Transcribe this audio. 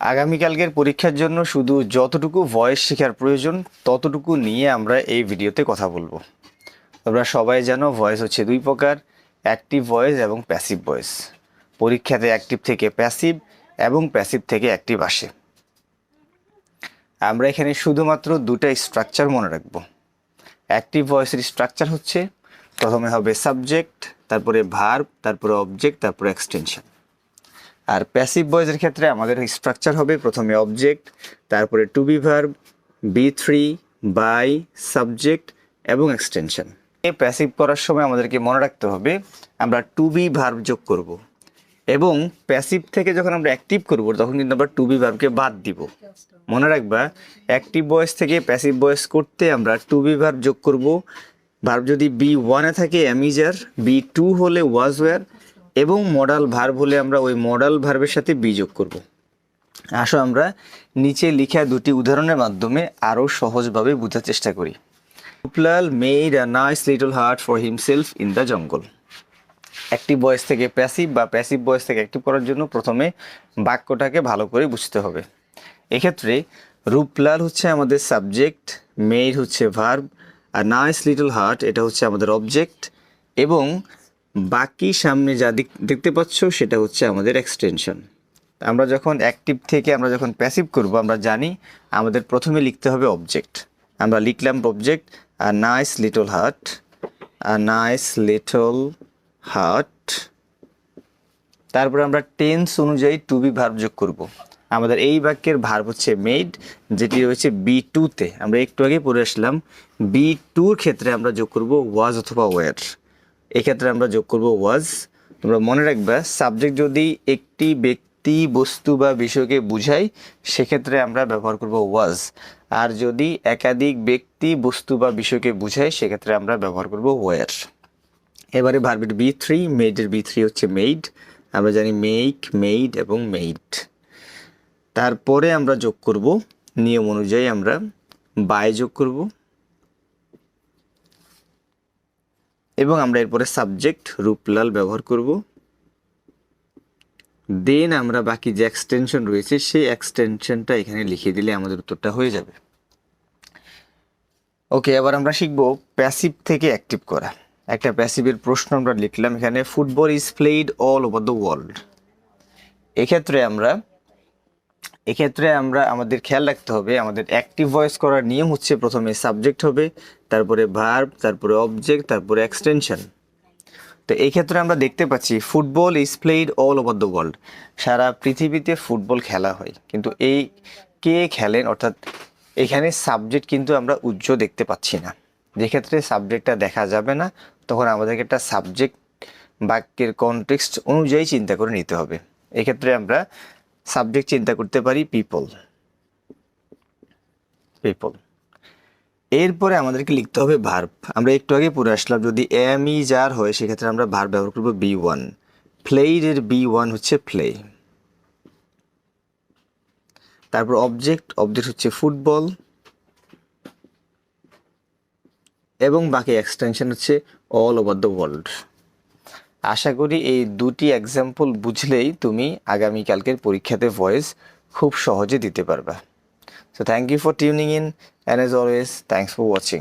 আগামীকালকের পরীক্ষার জন্য শুধু যতটুকু ভয়েস শেখার প্রয়োজন, ততটুকু নিয়ে আমরা এই ভিডিওতে কথা বলব। তোমরা সবাই জানো ভয়েস হচ্ছে দুই প্রকার অ্যাক্টিভ ভয়েস এবং প্যাসিভ ভয়েস পরীক্ষাতে অ্যাক্টিভ থেকে প্যাসিভ এবং প্যাসিভ থেকে অ্যাক্টিভ আসে। আমরা এখানে শুধুমাত্র দুটা স্ট্রাকচার মনে রাখব। অ্যাক্টিভ ভয়েসের স্ট্রাকচার হচ্ছে, প্রথমে হবে সাবজেক্ট তারপরে ভার্ব তারপরে অবজেক্ট তারপরে এক্সটেনশন আর প্যাসিভ ভয়েসের ক্ষেত্রে আমাদের স্ট্রাকচার হবে প্রথমে অবজেক্ট তারপরে to be verb V three by subject এবং এক্সটেনশন প্যাসিভ করার সময় আমাদেরকে মনে রাখতে হবে, আমরা টু বি ভার্ব যোগ করব এবং প্যাসিভ থেকে যখন আমরা অ্যাক্টিভ করব, তখন কিন্তু আমরা টু বি ভার্বকে বাদ দিব। মনে রাখবা অ্যাক্টিভ ভয়েস থেকে প্যাসিভ বয়েস করতে আমরা টু বি ভার্ব যোগ করব। ভার্ব যদি বি ওয়ানে থাকে am is are be to হলে ওয়াজ ওয়ার এবং মডাল ভার্ব হলে আমরা ওই মডাল ভার্বের সাথে বি যোগ করব। আসো আমরা নিচে লিখা দুটি উদাহরণের মাধ্যমে আরও সহজভাবে বোঝার চেষ্টা করি। Upalal made a nice little heart for himself in the jungle active voice থেকে প্যাসিভ বা প্যাসিভ ভয়েস থেকে অ্যাক্টিভ করার জন্য প্রথমে বাক্যটাকে ভালো করে বুঝতে হবে। এক্ষেত্রে রূপলাল হচ্ছে আমাদের সাবজেক্ট মেয়ের হচ্ছে ভার্ব আর নাইস লিটল হার্ট এটা হচ্ছে আমাদের অবজেক্ট এবং বাকি সামনে যা দেখতে পাচ্ছ, সেটা হচ্ছে আমাদের এক্সটেনশন আমরা যখন অ্যাক্টিভ থেকে আমরা যখন প্যাসিভ করব, আমরা জানি আমাদের প্রথমে লিখতে হবে অবজেক্ট আমরা লিখলাম অবজেক্ট আর নাইস লিটল হার্ট আর নাইস লিটল হার্ট তারপরে আমরা টেন্স অনুযায়ী টু বি ভার্ব যোগ করব। আমাদের এই বাক্যের ভার্ব হচ্ছে মেড যেটি রয়েছে বি টুতে আমরা একটু আগে পড়ে আসলাম বি টুর ক্ষেত্রে আমরা যোগ করব ওয়াজ অথবা ওয়ার এক্ষেত্রে আমরা যোগ করব ওয়াজ তোমরা মনে রাখবা সাবজেক্ট যদি একটি ব্যক্তি, বস্তু বা বিষয়কে বুঝায়, সেক্ষেত্রে আমরা ব্যবহার করব ওয়াজ আর যদি একাধিক ব্যক্তি, বস্তু বা বিষয়কে বুঝায়, সেক্ষেত্রে আমরা ব্যবহার করব ওয়ার এবারে ভার্বের বি থ্রি মেডের বি থ্রি হচ্ছে মেইড আমরা জানি মেক মেইড এবং মেইড তারপরে আমরা যোগ করব, নিয়ম অনুযায়ী আমরা বাই যোগ করব। এবং আমরা এরপরে সাবজেক্ট রূপলাল ব্যবহার করব। দেন আমরা বাকি যে এক্সটেনশন রয়েছে, সেই এক্সটেনশনটা এখানে লিখে দিলে আমাদের উত্তরটা হয়ে যাবে। ওকে এবার আমরা শিখব প্যাসিভ থেকে অ্যাক্টিভ করা। একটা প্যাসিভের প্রশ্ন আমরা লিখলাম এখানে football is played all over the world এক্ষেত্রে আমরা এক্ষেত্রে আমরা আমাদের খেয়াল রাখতে হবে, আমাদের অ্যাক্টিভ ভয়েস করার নিয়ম হচ্ছে প্রথমে সাবজেক্ট হবে, তারপরে ভার্ব তারপরে অবজেক্ট তারপরে এক্সটেনশন তো এই ক্ষেত্রে আমরা দেখতে পাচ্ছি football is played all over the world সারা পৃথিবীতে ফুটবল খেলা হয়, কিন্তু এই কে খেলেন, অর্থাৎ এখানে সাবজেক্ট কিন্তু আমরা উজ্জ্ব দেখতে পাচ্ছি না। যেক্ষেত্রে সাবজেক্টটা দেখা যাবে না, তখন আমাদেরকে একটা সাবজেক্ট বাক্যের কনটেক্সট অনুযায়ী চিন্তা করে নিতে হবে। এক্ষেত্রে আমরা সাবজেক্ট চিন্তা করতে পারি পিপল পিপল এরপরে আমাদেরকে লিখতে হবে ভার্ব আমরা একটু আগে পড়ে আসলাম, যদি এম ই যার হয়, সেক্ষেত্রে আমরা ভার্ব ব্যবহার করব বি ওয়ান প্লেড এর বি ওয়ান হচ্ছে প্লে তারপর অবজেক্ট অবজেক্ট হচ্ছে ফুটবল এবং বাকি এক্সটেনশন হচ্ছে অল ওভার দ্য ওয়ার্ল্ড আশা করি এই দুটি এক্সাম্পল বুঝলেই তুমি আগামীকালকের পরীক্ষাতে ভয়েস খুব সহজে দিতে পারবা। So thank you for tuning in and as always thanks for watching